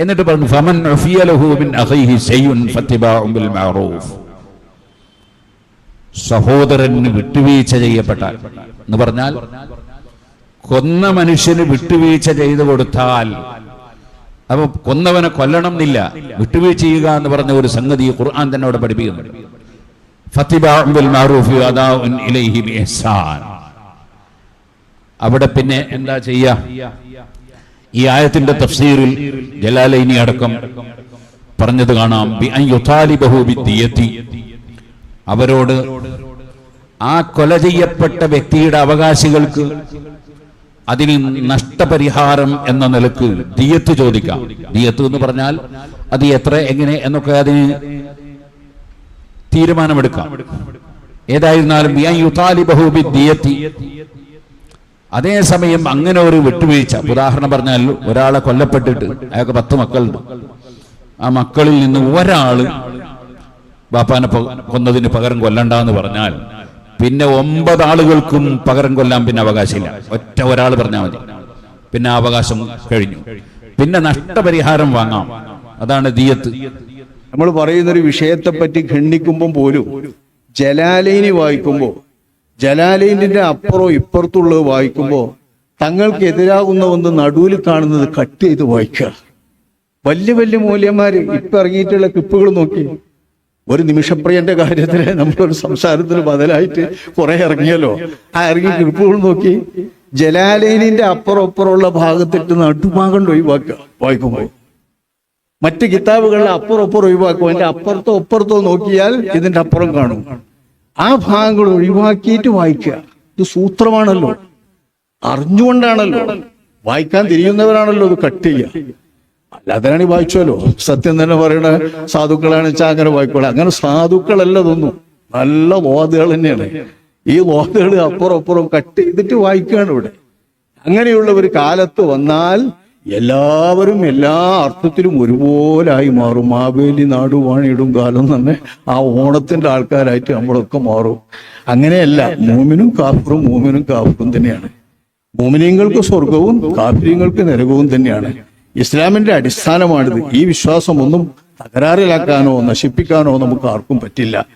എന്നിട്ട് പറഞ്ഞു ഫമൻ സഹോദരന് വിട്ടുവീഴ്ച ചെയ്യപ്പെട്ടാൽ എന്ന് പറഞ്ഞാൽ കൊന്ന മനുഷ്യന് വിട്ടുവീഴ്ച ചെയ്തു കൊടുത്താൽ അപ്പൊ കൊന്നവനെ കൊല്ലണം എന്നില്ല വിട്ടുവീഴ്ച ചെയ്യുക എന്ന് പറഞ്ഞ ഒരു സംഗതി ഖുർആൻ തന്നെ അവിടെ പഠിപ്പിക്കുന്നുണ്ട് അവിടെ പിന്നെ എന്താ ചെയ്യാ? ഈ ആയത്തിന്റെ തഫ്സീറിൽ ജലാലൈനി അടക്കം പറഞ്ഞത് കാണാം. അവരോട് ആ കൊല ചെയ്യപ്പെട്ട വ്യക്തിയുടെ അവകാശികൾക്ക് അതിന് നഷ്ടപരിഹാരം എന്ന നിലയ്ക്ക് ദിയത്ത് ചോദിക്കാം. ദിയത്ത് എന്ന് പറഞ്ഞാൽ അത് എത്ര എങ്ങനെ എന്നൊക്കെ അതിന് തീരുമാനമെടുക്കാം. ഏതായിരുന്നാലും ബിദ്ദിയത്തി അതേസമയം അങ്ങനെ ഒരു വിട്ടുവീഴ്ച. ഉദാഹരണം പറഞ്ഞാൽ ഒരാളെ കൊല്ലപ്പെട്ടിട്ട് അയാൾക്ക് പത്ത് മക്കളുണ്ട്. ആ മക്കളിൽ നിന്ന് ഒരാൾ ബാപ്പാനെ കൊന്നതിന് പകരം കൊല്ലണ്ട എന്ന് പറഞ്ഞാൽ പിന്നെ ഒമ്പത് ആളുകൾക്കും പകരം കൊല്ലാൻ പിന്നെ അവകാശമില്ല. ഒറ്റ ഒരാൾ പറഞ്ഞാൽ മതി. പിന്നെ അവകാശം കഴിഞ്ഞു. പിന്നെ നഷ്ടപരിഹാരം വാങ്ങാം. അതാണ് ദിയത്ത്. നമ്മൾ പറയുന്ന ഒരു വിഷയത്തെ പറ്റി ഖണ്ഡിക്കുമ്പോൾ പോലും ജലാലയിനി വായിക്കുമ്പോൾ ജലാലൈനിന്റെ അപ്പുറവും ഇപ്പുറത്തുള്ളത് വായിക്കുമ്പോൾ തങ്ങൾക്ക് എതിരാകുന്ന ഒന്ന് നടുവിൽ കാണുന്നത് കട്ട് ചെയ്ത് വായിക്കുക. വലിയ വലിയ മൂല്യന്മാര് ഇപ്പൊ ഇറങ്ങിയിട്ടുള്ള ക്ലിപ്പുകൾ നോക്കി. ഒരു നിമിഷപ്രിയന്റെ കാര്യത്തിന് നമ്മളൊരു സംസാരത്തിന് ബദലായിട്ട് കുറെ ഇറങ്ങിയല്ലോ. ആ ഇറങ്ങി ക്ലിപ്പുകൾ നോക്കി. ജലാലൈനിന്റെ അപ്പുറം അപ്പുറമുള്ള ഭാഗത്തിട്ട് നടുഭാഗം ഒഴിവാക്കുക വായിക്കുമ്പോൾ. മറ്റ് കിതാബുകളിൽ അപ്പുറം അപ്പുറം ഒഴിവാക്കും അതിന്റെ അപ്പുറത്തോ അപ്പുറത്തോ നോക്കിയാൽ ഇതിന്റെ അപ്പുറം കാണും. ആ ഭാഗങ്ങൾ ഒഴിവാക്കിയിട്ട് വായിക്കുക. ഇത് സൂത്രമാണല്ലോ. അറിഞ്ഞുകൊണ്ടാണല്ലോ. വായിക്കാൻ തിരിയുന്നവരാണല്ലോ ഇത് കട്ട് ചെയ്യുക. അല്ലാതെയാണ് വായിച്ചല്ലോ സത്യം തന്നെ പറയണ സാധുക്കളാണ് വെച്ചാൽ അങ്ങനെ വായിക്കോളെ. അങ്ങനെ സാധുക്കളല്ല നല്ല വാദുകൾ തന്നെയാണ്. ഈ വാദുകൾ അപ്പുറം അപ്പുറം കട്ട് ചെയ്തിട്ട് വായിക്കുകയാണ് ഇവിടെ. അങ്ങനെയുള്ള ഒരു കാലത്ത് വന്നാൽ എല്ലാവരും എല്ലാ അർത്ഥത്തിലും ഒരുപോലായി മാറും. മാവേലി നാടു വാണിയിടും കാലം തന്നെ ആ ഓണത്തിന്റെ ആൾക്കാരായിട്ട് നമ്മളൊക്കെ മാറും. അങ്ങനെയല്ല മൂമിനും കാഫറും മൂമിനും കാഫറും തന്നെയാണ്. മൂമിനീങ്ങൾക്ക് സ്വർഗവും കാഫര്യങ്ങൾക്ക് നരകവും തന്നെയാണ്. ഇസ്ലാമിന്റെ അടിസ്ഥാനമാണിത്. ഈ വിശ്വാസം ഒന്നും തകരാറിലാക്കാനോ നശിപ്പിക്കാനോ നമുക്ക് ആർക്കും പറ്റില്ല.